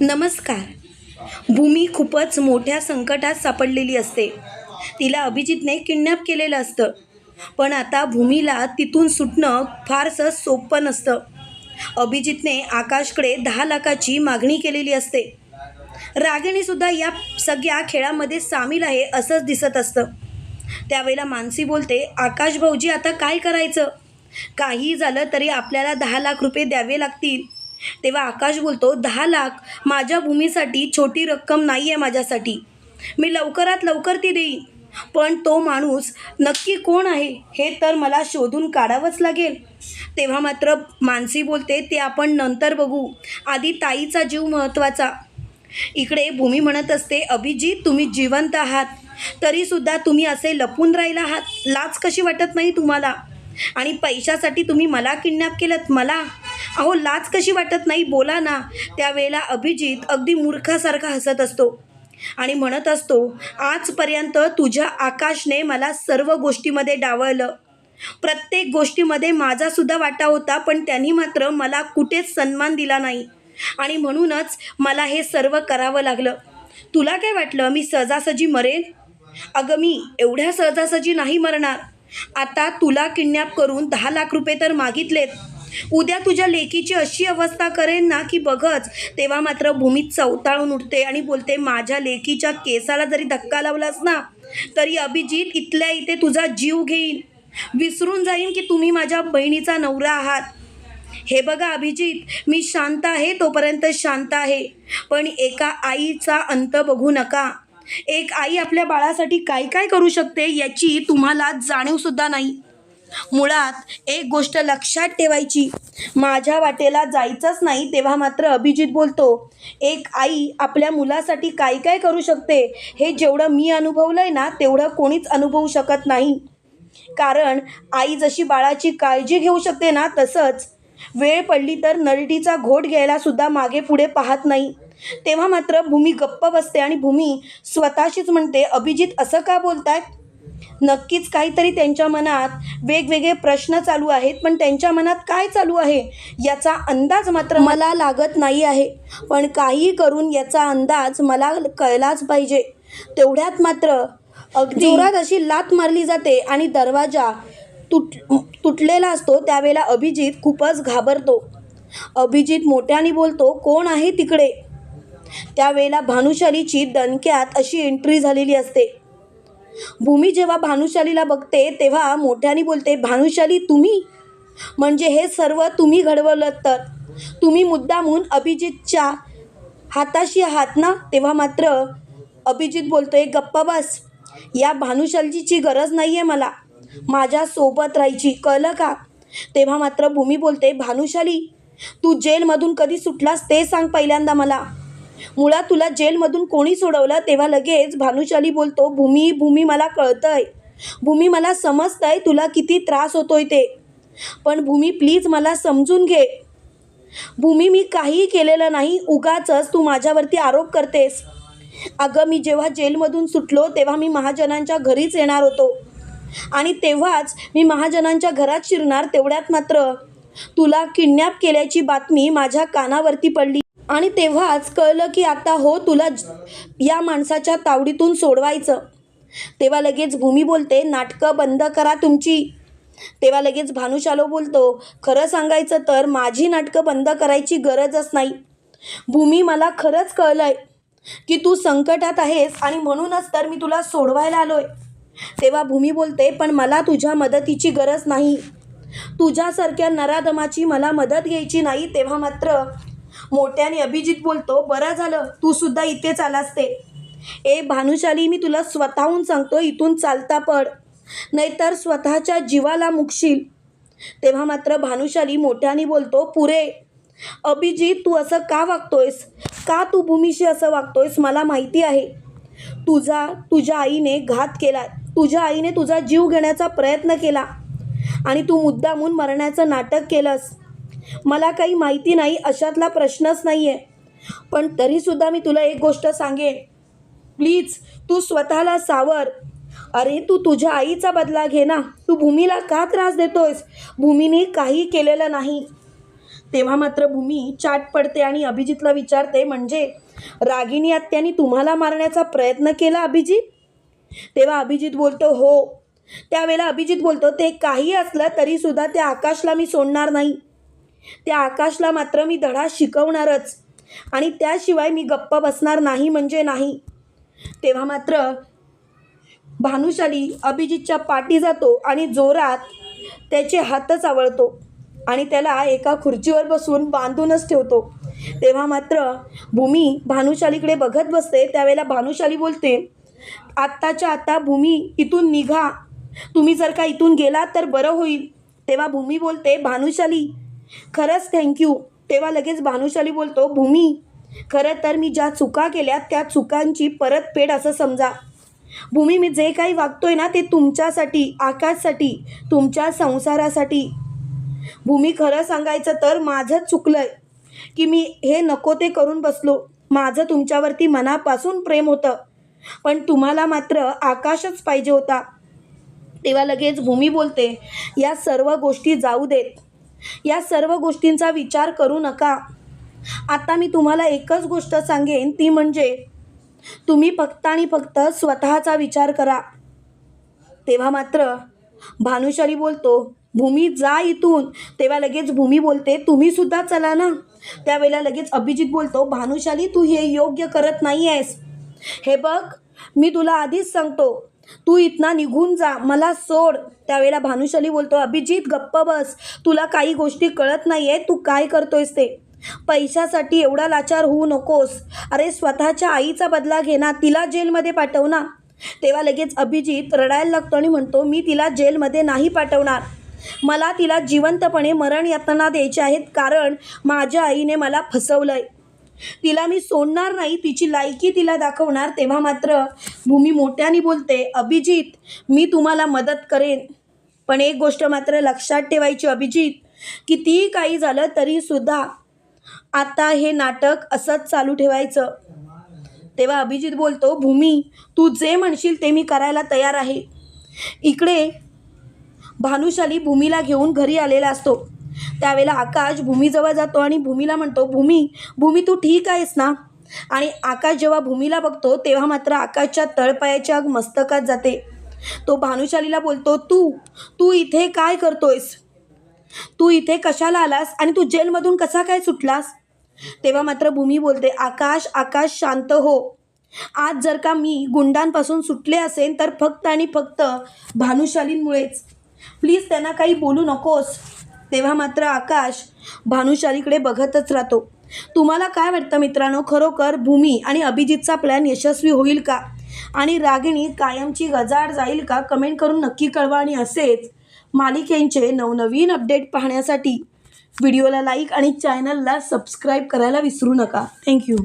नमस्कार. भूमी खूपच मोठ्या संकटात सापडलेली असते. तिला अभिजितने किडनॅप केलेलं असतं. पण आता भूमीला तिथून सुटणं फारसं सोपं नसतं. अभिजितने आकाशकडे दहा लाखाची मागणी केलेली असते. रागिणीसुद्धा या सगळ्या खेळामध्ये सामील आहे असंच दिसत असतं. त्यावेळेला मानसी बोलते आकाश भाऊजी आता काय करायचं? काही झालं तरी आपल्याला दहा लाख रुपये द्यावे लागतील. तेव्हा आकाश बोलतो दहा लाख माझ्या भूमीसाठी छोटी रक्कम नाही आहे माझ्यासाठी. मी लवकरात लवकर ती देईन. पण तो माणूस नक्की कोण आहे हे तर मला शोधून काढावंच लागेल. तेव्हा मात्र मानसी बोलते ते आपण नंतर बघू. आधी ताईचा जीव महत्त्वाचा. इकडे भूमी म्हणत असते अभिजीत तुम्ही जिवंत आहात. तरीसुद्धा तुम्ही असे लपून राहिला आहात. लाच कशी वाटत नाही तुम्हाला? आणि पैशासाठी तुम्ही मला किडनॅप केलं मला? अहो लाच कशी वाटत नाही? बोला ना. त्यावेळेला अभिजित अगदी मूर्खासारखा हसत असतो आणि म्हणत असतो आजपर्यंत तुझ्या आकाशने मला सर्व गोष्टीमध्ये डावळलं प्रत्येक गोष्टीमध्ये माझासुद्धा वाटा होता पण त्यांनी मात्र मला कुठेच सन्मान दिला नाही. आणि म्हणूनच मला हे सर्व करावं लागलं. तुला काय वाटलं? मी सहजासहजी मरेन? अगं मी एवढ्या सहजासहजी नाही मरणार. आता तुला किडनॅप करून दहा लाख रुपये तर मागितलेत. उद्या तुझ्या लेकीची अशी अवस्था करेन ना की बघच तेव्हा मात्र भूमीत चवताळून उठते आणि बोलते माझ्या लेकीच्या केसाला जरी धक्का लावलास ना तरी अभिजित इथल्या इथे तुझा जीव घेईन. विसरून जाईन की तुम्ही माझ्या बहिणीचा नवरा आहात. हे बघा अभिजित मी शांत आहे तोपर्यंत शांत आहे. पण एका आईचा अंत बघू नका. एक आई आपल्या बाळासाठी काय काय करू शकते याची तुम्हाला जाणीवसुद्धा नाही. मुळात एक गोष्ट लक्षात ठेवायची. माझ्या वाटेला जायचंच नाही तेव्हा मात्र अभिजित बोलतो एक आई आपल्या मुलासाठी काय काय करू शकते? हे जेवढं मी अनुभवलं आहे ना तेवढं कोणीच अनुभवू शकत नाही. कारण आई जशी बाळाची काळजी घेऊ शकते ना तसंच वेळ पडली तर नरडीचा घोट घ्यायला सुद्धा मागे पुढे पाहत नाही. तेव्हा मात्र भूमी गप्प बसते आणि भूमी स्वतःशीच म्हणते अभिजित असं का बोलतायत नक्कीच काहीतरी त्यांच्या मनात वेगवेगळे प्रश्न चालू आहेत पण त्यांच्या मनात काय चालू आहे याचा अंदाज मात्र मला लागत नाही आहे. पण काहीही करून याचा अंदाज मला कळलाच पाहिजे. तेवढ्यात मात्र अगदी जोरात अशी लात मारली जाते आणि दरवाजा तुट तुटलेला असतो त्यावेळेला अभिजित खूपच घाबरतो. अभिजित मोठ्याने बोलतो कोण आहे तिकडे? त्यावेळेला भानुशालीची दणक्यात अशी एंट्री झालेली असते. भूमी जेव्हा भानुशालीला बघते तेव्हा मोठ्याने बोलते भानुशाली तुम्ही? म्हणजे हे सर्व तुम्ही घडवलं तर? तुम्ही मुद्दामून अभिजितच्या हाताशी आहात ना? तेव्हा मात्र अभिजित बोलतोय गप्पा बस. या भानुशालीची गरज नाही आहे मला. माझ्या सोबत राहायची. कळलं का? तेव्हा मात्र भूमी बोलते भानुशाली तू जेलमधून कधी सुटलास ते सांग पहिल्यांदा मला. मुळात तुला जेलमधून कोणी सोडवलं? तेव्हा लगेच भानुशाली बोलतो भूमी भूमी मला कळतंय. भूमी मला समजतंय तुला किती त्रास होतोय ते. पण भूमी प्लीज मला समजून घे. भूमी मी काहीही केलेलं नाही. उगाचच तू माझ्यावरती आरोप करतेस. अगं मी जेव्हा जेलमधून सुटलो तेव्हा मी महाजनांच्या घरीच येणार होतो. आणि तेव्हाच मी महाजनांच्या घरात शिरणार तेवढ्यात मात्र. तुला किडनॅप केल्याची बातमी माझ्या कानावरती पडली. आणि तेव्हाच कळलं की आता हो तुला ज- या माणसाच्या तावडीतून सोडवायचं. तेव्हा लगेच भूमी बोलते नाटकं बंद करा तुमची. तेव्हा लगेच भानुशालो बोलतो खरं सांगायचं तर माझी नाटकं बंद करायची गरजच नाही. भूमी मला खरंच कळलंय की तू संकटात आहेस आणि म्हणूनच तर मी तुला सोडवायला आलोय. तेव्हा भूमी बोलते पण मला तुझ्या मदतीची गरज नाही. तुझ्यासारख्या नराधमाची मला मदत घ्यायची नाही. तेव्हा मात्र मोठ्याने अभिजित बोलतो बरं झालं तू सुद्धा इथेच आलास ते. ए भानुशाली मी तुला स्वतःहून सांगतो इथून चालता पड. नाहीतर स्वतःच्या जीवाला मुकशील. तेव्हा मात्र भानुशाली मोठ्याने बोलतो पुरे अभिजित तू असं का वागतोयस? का तू भूमीशी असं वागतोयस? मला माहिती आहे. तुझा तुझ्या आईने घात केला तुझ्या आईने तुझा जीव घेण्याचा प्रयत्न केला. आणि तू मुद्दामून मरण्याचं नाटक केलंस. मला काही माहिती नाही अशातला प्रश्नच नाही आहे पण तरीसुद्धा मी तुला एक गोष्ट सांगेन. प्लीज तू स्वतःला सावर. अरे तू तुझ्या आईचा बदला घे ना. तू भूमीला का त्रास देतोयस? भूमीने काही केलेलं नाही. तेव्हा मात्र भूमी चाट पडते आणि अभिजितला विचारते म्हणजे रागिणी आत्यानी तुम्हाला मारण्याचा प्रयत्न केला अभिजित? तेव्हा अभिजित बोलतो हो. त्यावेळेला अभिजित बोलतो ते काही असलं तरीसुद्धा त्या आकाशला मी सोडणार नाही. त्या आकाशला मात्र मी धडा शिकवणारच. आणि त्याशिवाय मी गप्प बसणार नाही म्हणजे नाही. तेव्हा मात्र भानुशाली अभिजितच्या पाठी जातो आणि जोरात त्याचे हातच आवळतो आणि त्याला एका खुर्चीवर बसून बांधूनच ठेवतो. तेव्हा मात्र भूमी भानुशालीकडे बघत बसते. त्यावेळेला भानुशाली बोलते आत्ताच्या आत्ता भूमी इथून निघा. तुम्ही जर का इथून गेलात तर बरं होईल. तेव्हा भूमी बोलते भानुशाली खरंच थँक्यू तेव्हा लगेच भानुशाली बोलतो भूमी खरं तर मी ज्या चुका केल्या त्या चुकांची परतफेड असं समजा. भूमी मी जे काही वागतोय ना ते तुमच्यासाठी आकाशसाठी तुमच्या संसारासाठी. भूमी खरं सांगायचं तर माझंच चुकलंय की मी हे नको ते करून बसलो. माझं तुमच्यावरती मनापासून प्रेम होतं. पण तुम्हाला मात्र आकाशच पाहिजे होता. तेव्हा लगेच भूमी बोलते या सर्व गोष्टी जाऊ देत. या सर्व गोष्टींचा विचार करू नका. आता मी तुम्हाला एकच गोष्ट सांगेन ती म्हणजे तुम्ही फक्त आणि फक्त स्वतःचा विचार करा. तेव्हा मात्र भानुशाली बोलतो भूमी जा इथून. तेव्हा लगेच भूमी बोलते तुम्ही सुद्धा चला ना. त्यावेळेला लगेच अभिजित बोलतो भानुशाली तू हे योग्य करत नाही आहेस हे बघ मी तुला आधीच सांगतो तू इथना निघून जा मला सोड. त्यावेळेला भानुशाली बोलतो अभिजित गप्प बस. तुला काही गोष्टी कळत नाही आहे तू काय करतोयस ते? पैशासाठी एवढा लाचार होऊ नकोस. अरे स्वतःच्या आईचा बदला घे ना तिला जेलमध्ये पाठव ना. तेव्हा लगेच अभिजित रडायला लागतो आणि म्हणतो मी तिला जेलमध्ये नाही पाठवणार. मला तिला जिवंतपणे मरण यातना द्यायचे आहेत कारण माझ्या आईने मला फसवलं आहे तिला मी सोडणार नाही तिची लायकी तिला दाखवणार तेव्हा मात्र भूमी मोठ्याने बोलते अभिजित मी तुम्हाला मदत करेन. पण एक गोष्ट मात्र लक्षात ठेवायची अभिजित कितीही काही झालं तरीसुद्धा आता हे नाटक असंच चालू ठेवायचं. तेव्हा अभिजित बोलतो भूमी तू जे म्हणशील ते मी करायला तयार आहे. इकडे भानुशाली भूमीला घेऊन घरी आलेला असतो. त्यावेळेला आकाश भूमीजवळ जातो आणि भूमीला म्हणतो भूमी भूमी तू ठीक आहेस ना? आणि आकाश जेव्हा भूमीला बघतो तेव्हा मात्र आकाशच्या तळपायाच्या मस्तकात जाते. तो भानुशालीला बोलतो तू तू इथे काय करतोयस? तू इथे कशाला आलास आणि तू जेलमधून कसा काय सुटलास? तेव्हा मात्र भूमी बोलते आकाश आकाश शांत हो. आज जर का मी गुंडांपासून सुटले असेल तर फक्त आणि फक्त भानुशालींमुळेच. प्लीज त्यांना काही बोलू नकोस. तेव्हा मात्र आकाश भानुशालीकडे बघतच राहतो. तुम्हाला काय वाटतं मित्रांनो? खरोखर भूमी आणि अभिजितचा प्लॅन यशस्वी होईल का? आणि रागिणी कायमची गजाड जाईल का? कमेंट करून नक्की कळवा आणि असेच मालिकेंचे नवनवीन अपडेट पाहण्यासाठी. व्हिडिओला लाईक आणि चॅनलला सबस्क्राईब करायला विसरू नका. थँक्यू